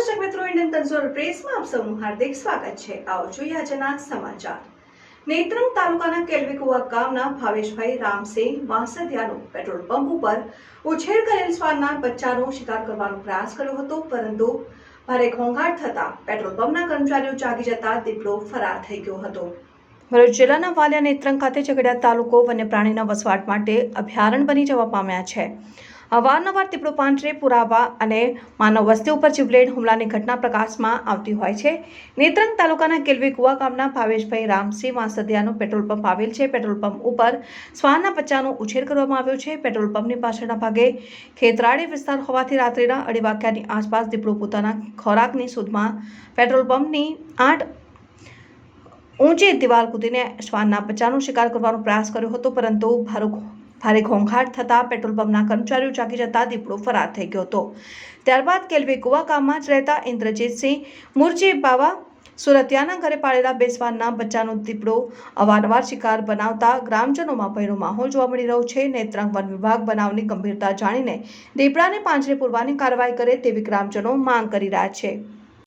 Premium consumer પ્રેસમાં આપ સૌનું હાર્દિક સ્વાગત છે. આવો જોઈએ આજના સમાચાર. નેત્રંગ તાલુકાના કેલવીકુવા ગામના ભાવેશભાઈ રામસિંહ વાંસદિયાનો પેટ્રોલ પંપ ઉપર ઉછેર કરેલ શ્વાનના બચ્ચાનો શિકાર કરવાનો પ્રયાસ કર્યો હતો, પરંતુ ભારે ઘોંઘાટ થતા પેટ્રોલ પંપના કર્મચારીઓ જાગી જતા દીપડો ફરાર થઈ ગયો હતો. ભરૂચ જિલ્લાના વાલિયા નેત્રંગ ખાતે ઝઘડિયા તાલુકો વન્ય પ્રાણીના વસવાટ માટે અભયારણ્ય બની જવા પામ્યા છે. અવારનવાર દીપડો પાંચરે પુરાવા અને માનવ વસ્તી ઉપર જીવલેણ હુમલાની ઘટના પ્રકાશમાં આવતી હોય છે. નેત્રંગ તાલુકાના કેલવી કુવા ગામના ભાવેશભાઈ રામસિંહ વાંસદિયાનો પેટ્રોલ પંપ આવેલ છે. પેટ્રોલ પંપ ઉપર શ્વાનના બચ્ચાનો ઉછેર કરવામાં આવ્યો છે. પેટ્રોલ પંપની પાછળના ભાગે ખેતરાળી વિસ્તાર હોવાથી રાત્રિના અઢી વાગ્યાની આસપાસ દીપડો પોતાના ખોરાકની શોધમાં પેટ્રોલ પંપની આઠ ઊંચી દિવાલ કૂદીને શ્વાનના બચ્ચાનો શિકાર કરવાનો પ્રયાસ કર્યો હતો, પરંતુ ભારે ભારે ઘોંઘાટ થતાં પેટ્રોલ પંપના કર્મચારીઓ જાગી જતા દીપડો ફરાર થઈ ગયો હતો. ત્યારબાદ કેલવે કુવા ગામમાં જ રહેતા ઇન્દ્રજીતસિંહ મુરજી બાવા સુરતિયાના ઘરે પાળેલા બેસવાના બચ્ચાનો દીપડો અવારનવાર શિકાર બનાવતા ગ્રામજનોમાં ભયનો માહોલ જોવા મળી રહ્યો છે. નેત્રંગ વન વિભાગ બનાવની ગંભીરતા જાણીને દીપડાને પાંજરે પૂરવાની કાર્યવાહી કરે તેવી ગ્રામજનો માંગ કરી રહ્યા છે.